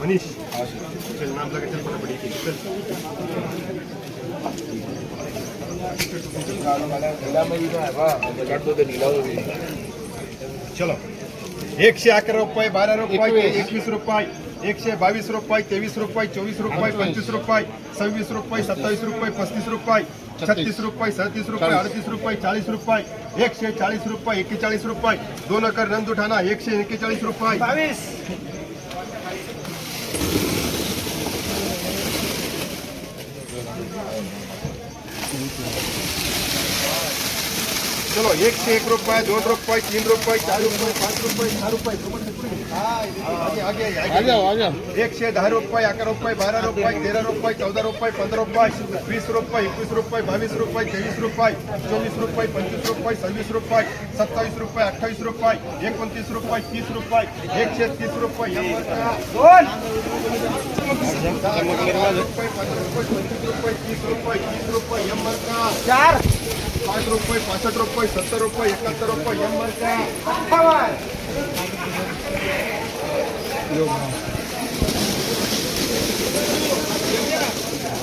मनीष चल नाम लगा चल एक एक, चल। चलो। एकशे अकरा रुपये बारा रुपये एकवीस रुपये एकशे बावीस रुपये तेवीस रुपये चोवीस रुपये पंचवीस रुपये सव्वीस रुपये सत्तावीस रुपये पस्तीस रुपये छत्तीस रुपये सैंतीस रुपये अडतीस रुपये चालीस रुपये एकशे चालीस रुपये एक्केचाळीस रुपये. दोन अकर नंद एकशे एक्केचाळीस रुपये. बावीस. एक रुपये दोन रुपये चार रुपये पाच रुपये सहा रुपये आगे, आगे, आगे, आगे. एकशे दहा रुपये अकरा रुपये बारा रुपये तेरा रुपये चौदा रुपये पंधरा रुपये वीस रुपये एकवीस रुपये बावीस रुपये तेवीस रुपये चोवीस रुपये पंचवीस रुपये सव्वीस रुपये सत्तावीस रुपये अठ्ठावीस रुपये एकोणतीस रुपये तीस रुपये एकशे तीस रुपये दोन रुपये पंधरा रुपये पंचवीस रुपये तीस रुपये तीस रुपये પાંચ રૂપિયા, પાસઠ રૂપિયા, સત્તર રૂપિયા, એકાત્તર રૂપિયા, એમ મળશે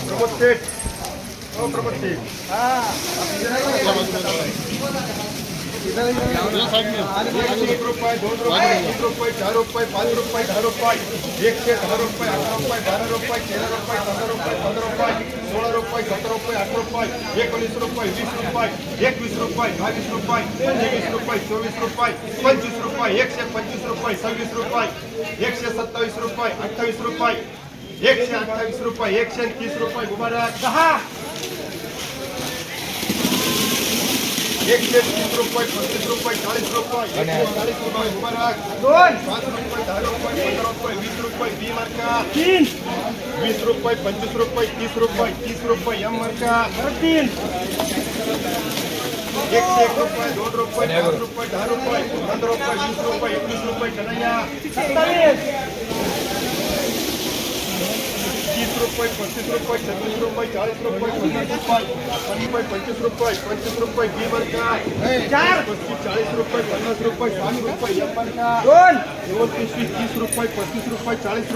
પ્રમોદ શેઠ. પ્રમોદ શેઠ. હા. हो प्रमोद शेठ एक रुपये दोन रुपये तीन रुपये चार रुपये पाच रुपये दहा रुपये एकशे दहा रुपये अकरा रुपये बारा रुपये तेरा रुपये पंधरा रुपये पंधरा रुपये सोळा रुपये सतरा रुपये अठरा रुपये एकोणीस रुपये वीस रुपये एकवीस रुपये बावीस रुपये तेवीस रुपये चोवीस रुपये पंचवीस रुपये एकशे पंचवीस रुपये सव्वीस रुपये एकशे सत्तावीस रुपये अठ्ठावीस रुपये एकशे अठ्ठावीस रुपये एकशे तीस रुपये उभारा दहा એક બે ત્રીસ રૂપિયા પચીસ રૂપિયા ચાલીસ રૂપિયા ચાલીસ રૂપિયા ઉપર પાંચ રૂપિયા ચાર રૂપિયા પંદર રૂપિયા વીસ રૂપિયા બી માર્કા. વીસ રૂપિયા પચીસ રૂપિયા ત્રીસ રૂપિયા ત્રીસ રૂપિયા એમ માર્કા. એક સે એક રૂપિયા દોઢ રૂપિયા ચાર રૂપિયા ધાર રૂપિયા પંદર રૂપિયા વીસ રૂપિયા એકવીસ રૂપિયા ચનૈયા रुपये पच्चीस तीस रुपये रुपये छत्तीस रुपये चाळीस रुपये पन्नास रुपये पन्नास रुपये पंचवीस रुपये पंचवीस रुपये बी पस्तीस चाळीस रुपये पन्नास रुपये साठ रुपये एम वर्गा दोन दोन. पिशवी तीस रुपये पस्तीस रुपये चाळीस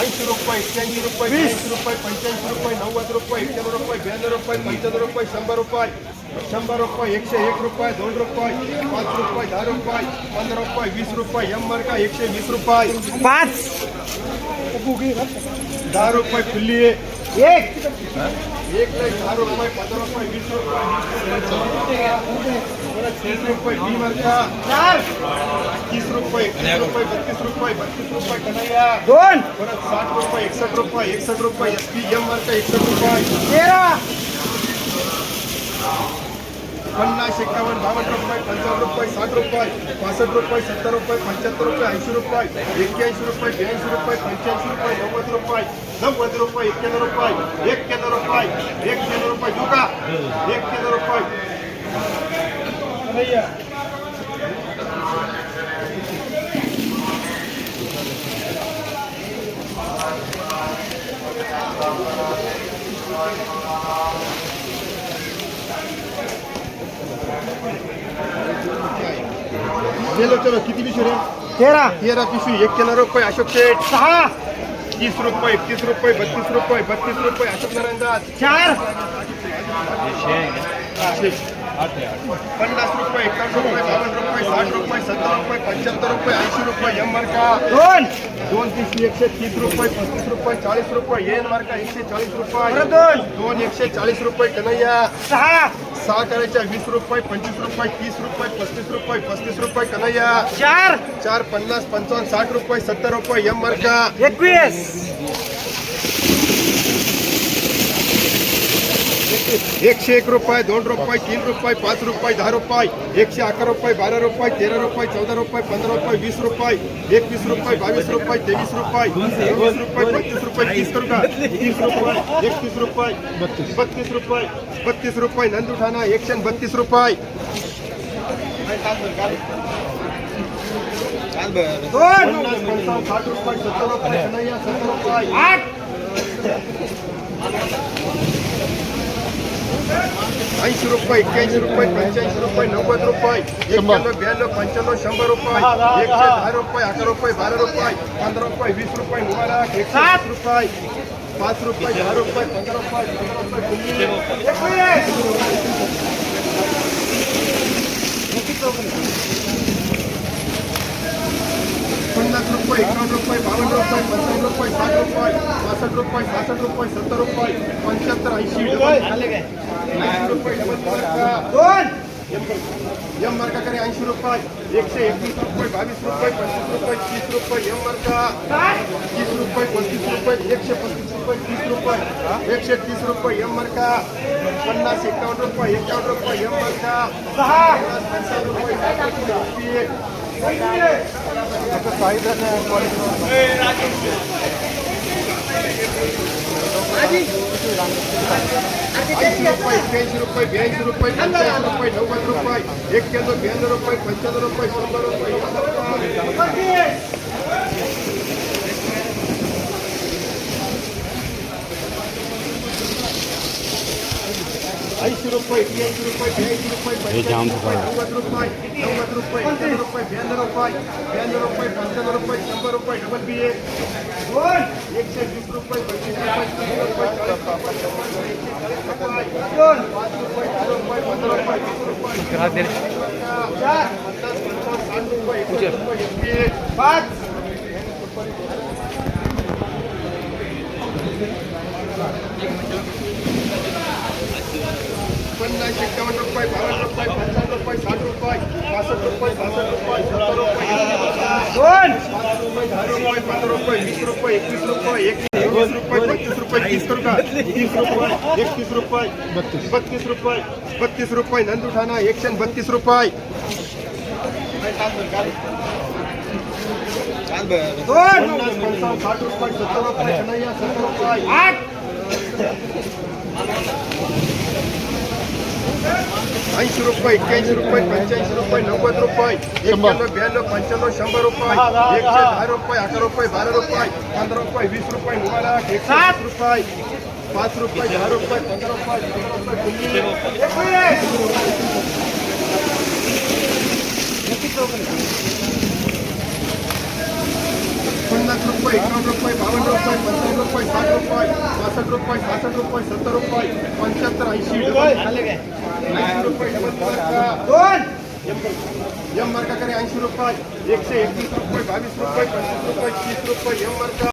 ऐंशी रुपये एक्क्याऐंशी रुपये वीस रुपये पंच्याऐंशी रुपये नव्वद रुपये एक्क्याण्णव रुपये ब्याण्णव रुपये पंच्याण्णव रुपये शंभर रुपये शंभर रुपये एकशे एक रुपये दोन रुपये पाच रुपये दहा रुपये पंधरा रुपये वीस रुपये एम मार्का एकशे वीस रुपये पाच दहा रुपये फुल्ली एक. एक दहा रुपये पंधरा रुपये वीस रुपये चार. तीस रुपये रुपये बत्तीस रुपये बत्तीस रुपये कन्हैया दोन. परत साठ रुपये एकसष्ट रुपये एकसष्ट रुपये एस पी एम मार्का एकसष्ट रुपये. तेरा. पन्नास, एकावन्न, बावन्न रुपये, पंचावन्न रुपये, साठ रुपये, पासष्ट रुपये, सत्तर रुपये, पंच्याहत्तर रुपये, ऐंशी रुपये, एक्क्याऐंशी रुपये, ब्याऐंशी रुपये, पंच्याऐंशी रुपये, नव्वद रुपये नव्वद रुपये, एक्क्याण्णव रुपये एक्क्याण्णव रुपये एक्क्याण्णव रुपये दुका एक्क्याण्णव रुपये कन्हैया. चलो चलो किती पिशवी तेरा. तेरा पिशवी एक्क्याण्णव रुपये अशोक शेठ. सहा. तीस रुपये एकतीस रुपये बत्तीस रुपये बत्तीस रुपये अशोक नारायण दास. चार. पन्नास रुपये एकावन्न रुपये बावन्न रुपये साठ रुपये सत्तर रुपये पंच्याहत्तर रुपये ऐंशी रुपये एम मार्का। दोन। दोन पिशवी एकशे तीस रुपये पस्तीस रुपये चाळीस रुपये एन मार्का एकशे चाळीस रुपये। दोन. दोन एकशे चाळीस रुपये कन्हैया। सहा। सहा करायच्या वीस रुपये पंचवीस रुपये तीस रुपये पस्तीस रुपये पस्तीस रुपये कन्हैया। चार। चार पन्नास पंचावन्न साठ रुपये सत्तर रुपये एम मार्का। एकवीस। एकशे एक रुपये, दोन रुपये, तीन रुपये, पाच रुपये, दहा रुपये, एकशे अकरा रुपये, बारा रुपये, तेरा रुपये, चौदा रुपये, पंधरा रुपये, वीस रुपये एकवीस रुपये, बावीस रुपये, तेवीस रुपये, चोवीस रुपये पंचवीस रुपये, तीस का? तीस रुपये, एकतीस रुपये, बत्तीस बत्तीस रुपये बत्तीस रुपये नंदुठाणा एकशे बत्तीस रुपये. साठ रुपये रुपये, सत्तर रुपये. ऐंशी ಐದು ರೂಪಾಯಿ ಇಕ್ಕೈದು ರೂಪಾಯಿ ಪಂಚಾಯತ್ ರೂಪಾಯಿ ನವ್ವತ್ತು ರೂಪಾಯಿ ಎಕ್ಯಾನೋ ಬ್ಯಾನೋ ಪಂಚಾನೋ ಶಂಬರ್ ರೂಪಾಯಿ ಎಕ್ಸೋ ಧಾರ ರೂಪಾಯಿ ಅಕರ ರೂಪಾಯಿ ಬಾರ ರೂಪಾಯಿ ಪಂದ್ರ ರೂಪಾಯಿ વીಸ್ ರೂಪಾಯಿ ಮುಬಾರಕ್ ಎಕ್ಸೋ ರೂಪಾಯಿ પાંચ રૂપિયા ચાર રૂપિયા પંદર રૂપિયા પંદર રૂપિયા એકાવન રૂપિયા બાવન રૂપિયા रुपये रुपये साठ रुपये पासष्ट रुपये सहासष्ट रुपये सत्तर रुपये पंच्याहत्तर ऐंशी रुपये. एम मार्का करे ऐंशी रुपये एकशे एकवीस रुपये बावीस रुपये पंचवीस रुपये तीस रुपये एम मार्का. तीस रुपये पंचवीस रुपये एकशे पंचवीस रुपये तीस रुपये एकशे तीस रुपये एम मार्का. पन्नास एकावन्न रुपये एकावन्न रुपये एम मार्का. पन्नास रुपये आता रुपये नव्वद रुपये एक्क्याण्णव ब्याण्णव रुपये पंच्याण्णव रुपये शंभर रुपये ऐंशी रुपये एक्क्याऐंशी रुपये ब्याऐंशी रुपये पंच्याऐंशी रुपये नव्वद रुपये नव्वद रुपये एक्क्याण्णव रुपये ब्याण्णव रुपये ब्याण्णव रुपये पंच्याण्णव रुपये शंभर रुपये रुपये रुपये रुपये, वीस रुपये, एकवीस रुपये एकवीस रुपये पंचवीस रुपये तीस रुपये तीस रुपये, एकतीस रुपये, बत्तीस बत्तीस रुपये बत्तीस रुपये नंदुठाणा एकशे बत्तीस रुपये. साठ रुपये सत्तर रुपये सत्तर रुपये એસી રૂપિયા એક્યાસી રૂપિયા પંચ્યાસી રૂપિયા નવ્વદ રૂપિયા એક એકાણું બ્યાણું પંચાણું શંભર રૂપિયા એકસો અઢાર રૂપિયા અઢાર રૂપિયા બાર રૂપિયા પંદર રૂપિયા વીસ રૂપિયા નવા લાખ રૂપિયા પાંચ રૂપિયા ચાર રૂપિયા પંદર રૂપિયા પંદર રૂપિયા. એકાવન રૂપિયા બાવન રૂપિયા પંચાવન રૂપિયા સાઠ રૂપિયા બાસઠ રૂપિયા સાસઠ રૂપિયા સત્તર રૂપિયા પંચોતેર એંશી રૂપિયા એમ માર્કા કરે એંશી રૂપિયા એકસો એકવીસ રૂપિયા બાવીસ રૂપિયા પચીસ રૂપિયા ત્રીસ રૂપિયા એમ માર્કા